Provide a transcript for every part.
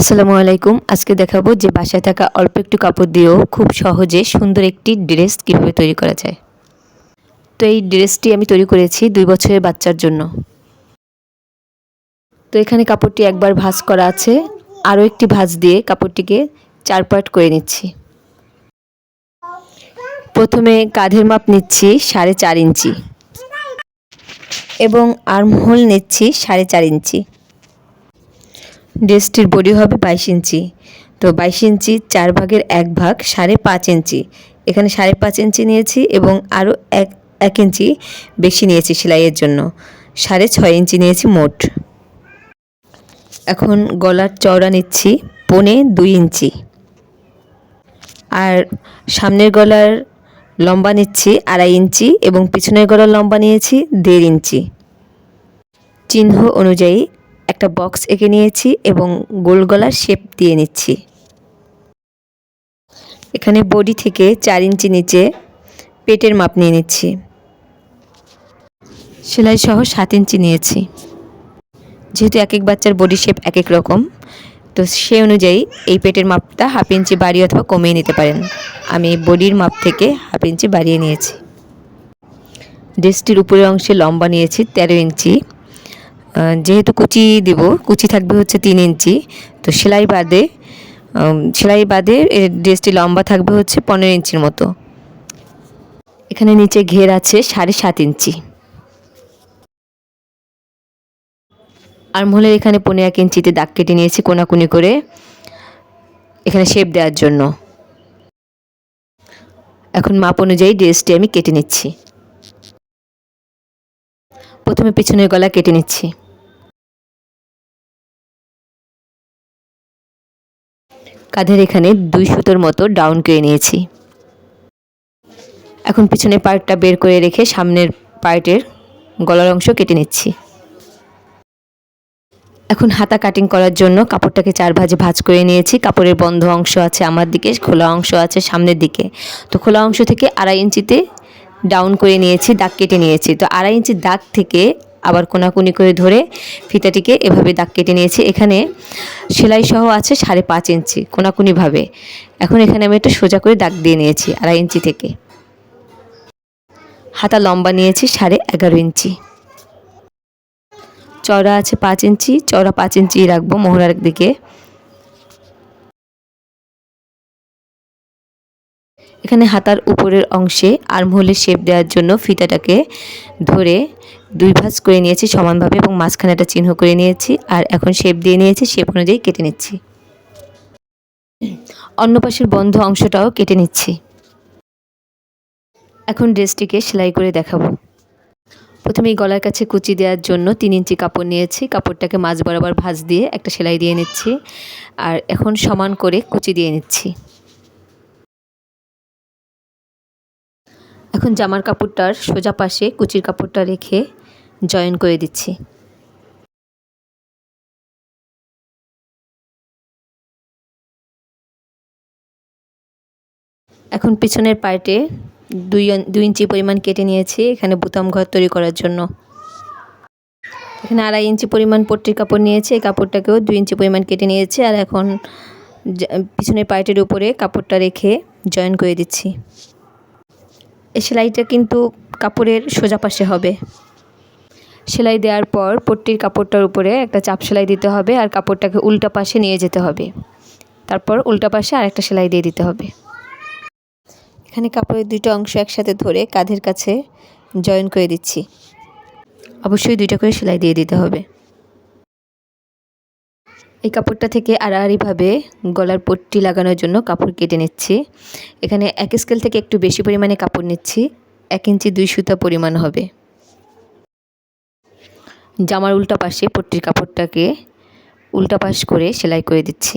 আসসালামু আলাইকুম। আজকে দেখাবো যে বাসায় থাকা অল্প একটু কাপড় দিয়েও খুব সহজে সুন্দর একটি ড্রেস কীভাবে তৈরি করা যায়। তো এই ড্রেসটি আমি তৈরি করেছি দুই বছরের বাচ্চার জন্য। তো এখানে কাপড়টি একবার ভাঁজ করা আছে। আরও একটি ভাঁজ দিয়ে কাপড়টিকে চার পার্ট করে নিচ্ছি। প্রথমে কাঁধের মাপ নিচ্ছি সাড়ে চার ইঞ্চি এবং আর্মহোল নিচ্ছি সাড়ে চার ইঞ্চি। ড্রেসটির বডি হবে বাইশ ইঞ্চি। তো বাইশ ইঞ্চি চার ভাগের এক ভাগ সাড়ে পাঁচ ইঞ্চি। এখানে সাড়ে পাঁচ ইঞ্চি নিয়েছি এবং আরও এক এক ইঞ্চি বেশি নিয়েছি সেলাইয়ের জন্য। সাড়ে ছয় ইঞ্চি নিয়েছি মোট। এখন গলার চওড়া নিচ্ছি পনে দুই ইঞ্চি। আর সামনের গলার লম্বা নিচ্ছি আড়াই ইঞ্চি এবং পিছনের গলার লম্বা নিয়েছি দেড় ইঞ্চি। চিহ্ন অনুযায়ী একটা বক্স এঁকে নিয়েছি এবং গোল গলার শেপ দিয়ে নিচ্ছি। এখানে বডি থেকে চার ইঞ্চি নিচে পেটের মাপ নিয়ে নিচ্ছি। সেলাই সহ সাত ইঞ্চি নিয়েছি। যেহেতু এক এক বাচ্চার বডি শেপ এক এক রকম, তো সে অনুযায়ী এই পেটের মাপটা হাফ ইঞ্চি বাড়িয়ে অথবা কমিয়ে নিতে পারেন। আমি বডির মাপ থেকে হাফ ইঞ্চি বাড়িয়ে নিয়েছি। ড্রেসটির উপরের অংশে লম্বা নিয়েছি তেরো ইঞ্চি। যেহেতু কুচি দেব, কুচি থাকবে হচ্ছে তিন ইঞ্চি, তো সেলাই বাদে সেলাই বাদে ড্রেসটি লম্বা থাকবে হচ্ছে পনেরো ইঞ্চির মতো। এখানে নিচে ঘের আছে সাড়ে সাত ইঞ্চি। আর্মহোলের এখানে পনেরো এক ইঞ্চিতে দাগ কেটে নিয়েছি কোনাকুনি করে, এখানে শেপ দেওয়ার জন্য। এখন মাপ অনুযায়ী ড্রেসটি আমি কেটে নিচ্ছি। প্রথমে পিছনের গলা কেটে নিচ্ছি। কাঁধের এখানে দুই সুতোর মতো ডাউন করে নিয়েছি। এখন পিছনের পার্টটা বের করে রেখে সামনের পার্টের গলার অংশ কেটে নিচ্ছি। এখন হাতা কাটিং করার জন্য কাপড়টাকে চার ভাজে ভাজ করে নিয়েছি। কাপড়ের বন্ধ অংশ আছে আমার দিকে, খোলা অংশ আছে সামনের দিকে। তো খোলা অংশ থেকে আড়াই ইঞ্চিতে ডাউন করে নিয়েছি, দাগ কেটে নিয়েছি। তো আড়াই ইঞ্চি দাগ থেকে আবার কোনাকুনি করে ধরে ফিতাটিকে এভাবে দাগ কেটে নিয়েছি। এখানে সেলাই সহ আছে সাড়ে পাঁচ ইঞ্চি কোনাকুনিভাবে। এখন এখানে আমি একটু সোজা করে দাগ দিয়ে নিয়েছি আড়াই ইঞ্চি থেকে। হাতা লম্বা নিয়েছি সাড়ে এগারো ইঞ্চি। চওড়া আছে পাঁচ ইঞ্চি, চওড়া পাঁচ ইঞ্চি রাখব মোহরার দিকে। এখানে হাতার উপরের অংশে আর্মহোলের শেপ দেওয়ার জন্য ফিতাটাকে ধরে দুই ভাঁজ করে নিয়েছি সমানভাবে এবং মাঝখানে একটা চিহ্ন করে নিয়েছি। আর এখন শেপ দিয়ে নিয়েছি শেপ অনুযায়ী কেটে নিচ্ছি। অন্য পাশের বন্ধ অংশটাও কেটে নিচ্ছি। এখন ড্রেসটিকে সেলাই করে দেখাবো। প্রথমে গলার কাছে কুচি দেওয়ার জন্য তিন ইঞ্চি কাপড় নিয়েছি। কাপড়টাকে মাঝ বরাবর ভাঁজ দিয়ে একটা সেলাই দিয়ে নিচ্ছি। আর এখন সমান করে কুচি দিয়ে নিচ্ছি। এখন জামার কাপড়টার সোজা পাশে কুচির কাপড়টা রেখে জয়েন করে দিচ্ছি। এখন পিছনের পার্টে দুই দুই ইঞ্চি পরিমাণ কেটে নিয়েছি, এখানে বুতাম ঘর তৈরি করার জন্য। এখানে আড়াই ইঞ্চি পরিমাণ পট্টির কাপড় নিয়েছি, এই কাপড়টাকেও দুই ইঞ্চি পরিমাণ কেটে নিয়েছি, আর এখন পিছনের পার্টের উপরে কাপড়টা রেখে জয়েন করে দিচ্ছি। সেলাইটা কিন্তু কাপড়ের সোজা পাশে হবে। সেলাই দেওয়ার পর পট্টির কাপড়টার উপরে একটা চাপ সেলাই দিতে হবে আর কাপড়টাকে উল্টা পাশে নিয়ে যেতে হবে। তারপর উল্টা পাশে আরেকটা সেলাই দিয়ে দিতে হবে। এখানে কাপড়ের দুটো অংশ একসাথে ধরে কাঁধের কাছে জয়েন করে দিচ্ছি। অবশ্যই দুইটা করে সেলাই দিয়ে দিতে হবে। এই কাপড়টা থেকে আড়াআড়িভাবে গলার পট্টি লাগানোর জন্য কাপড় কেটে নিচ্ছি। এখানে এক স্কেল থেকে একটু বেশি পরিমাণে কাপড় নিচ্ছি। এক ইঞ্চি দুই সুতা পরিমাণ হবে। জামার উল্টা পাশে পট্টির কাপড়টাকে উল্টা পাশ করে সেলাই করে দিচ্ছি।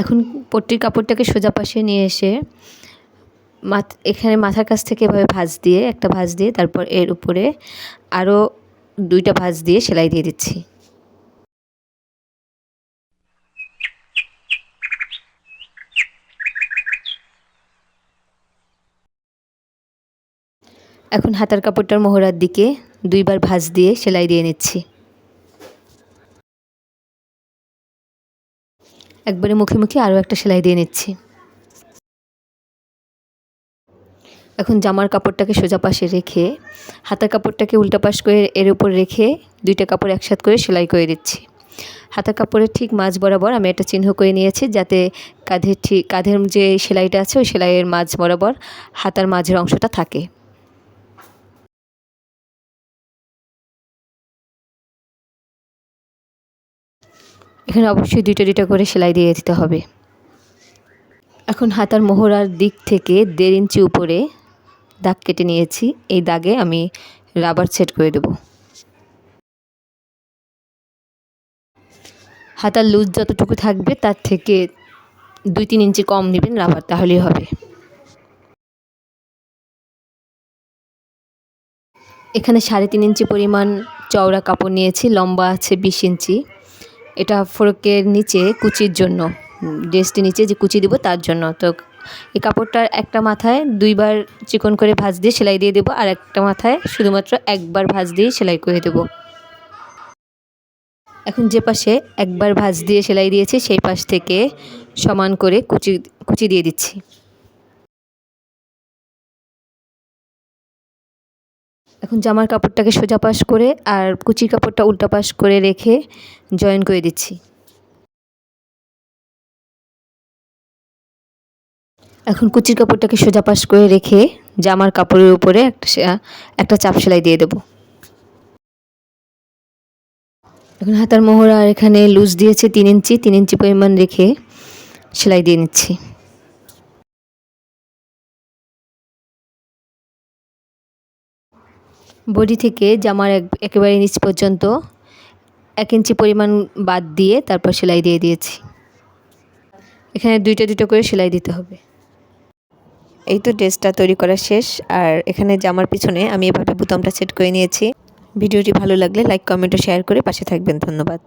এখন পট্টির কাপড়টাকে সোজা পাশে নিয়ে এসে এখানে মাথার কাছ থেকে এভাবে ভাঁজ দিয়ে, একটা ভাঁজ দিয়ে তারপর এর উপরে আরও দুইটা ভাঁজ দিয়ে সেলাই দিয়ে দিচ্ছি। এখন হাতার কাপড়টার মোহরার দিকে দুইবার ভাঁজ দিয়ে সেলাই দিয়ে নিচ্ছি। একবারে মুখে মুখে আরও একটা সেলাই দিয়ে নিচ্ছি। এখন জামার কাপড়টাকে সোজা পাশে রেখে, হাতার কাপড়টাকে উল্টা পাশ করে এর উপর রেখে দুইটা কাপড় একসাথ করে সেলাই করে দিচ্ছি। হাতার কাপড়ের ঠিক মাঝ বরাবর আমি একটা চিহ্ন করে নিয়েছি যাতে কাঁধের ঠিক, কাঁধের যে সেলাইটা আছে ওই সেলাইয়ের মাঝ বরাবর হাতার মাঝের অংশটা থাকে। এখানে অবশ্যই দুইটা দুইটা করে সেলাই দিয়ে দিতে হবে। এখন হাতার মোহরার দিক থেকে দেড় ইঞ্চি উপরে দাগ কেটে নিয়েছি, এই দাগে আমি রাবার সেট করে দেব। হাতার লুজ যতটুকু থাকবে, তার থেকে দুই তিন ইঞ্চি কম নেবেন রাবার তাহলেই হবে। এখানে সাড়ে তিন ইঞ্চি পরিমাণ চওড়া কাপড় নিয়েছি, লম্বা আছে বিশ ইঞ্চি। এটা ফরকের নিচে কুচির জন্য ড্রেসটি নিচে যে কুচি দেবো, তার জন্য। তো এই কাপড়টার একটা মাথায় দুইবার চিকন করে ভাঁজ দিয়ে সেলাই দিয়ে দেবো, আর একটা মাথায় শুধুমাত্র একবার ভাঁজ দিয়ে সেলাই করে দেবো। এখন যে পাশে একবার ভাঁজ দিয়ে সেলাই দিয়েছি, সেই পাশ থেকে সমান করে কুচি কুচি দিয়ে দিচ্ছি। এখন জামার কাপড়টাকে সোজা পাশ করে আর কুচির কাপড়টা উল্টা পাশ করে রেখে জয়েন করে দিচ্ছি। এখন কুচির কাপড়টাকে সোজা পাশ করে রেখে জামার কাপড়ের উপরে একটা একটা চাপ সেলাই দিয়ে দেব। এখন হাতার মোহরা এখানে লুজ দিয়েছে তিন ইঞ্চি তিন ইঞ্চি পরিমাণ রেখে সেলাই দিয়ে নিচ্ছি। বডি থেকে জামার এক, একেবারে নিচ পর্যন্ত এক ইঞ্চি পরিমাণ বাদ দিয়ে তারপর সেলাই দিয়ে দিয়েছি। এখানে দুইটা দুটো করে সেলাই দিতে হবে। এই তো ড্রেসটা তৈরি করা শেষ, আর এখানে জামার পিছনে আমি এভাবে বুতামটা সেট করে নিয়েছি। ভিডিওটি ভালো লাগলে লাইক কমেন্ট ও শেয়ার করে পাশে থাকবেন, ধন্যবাদ।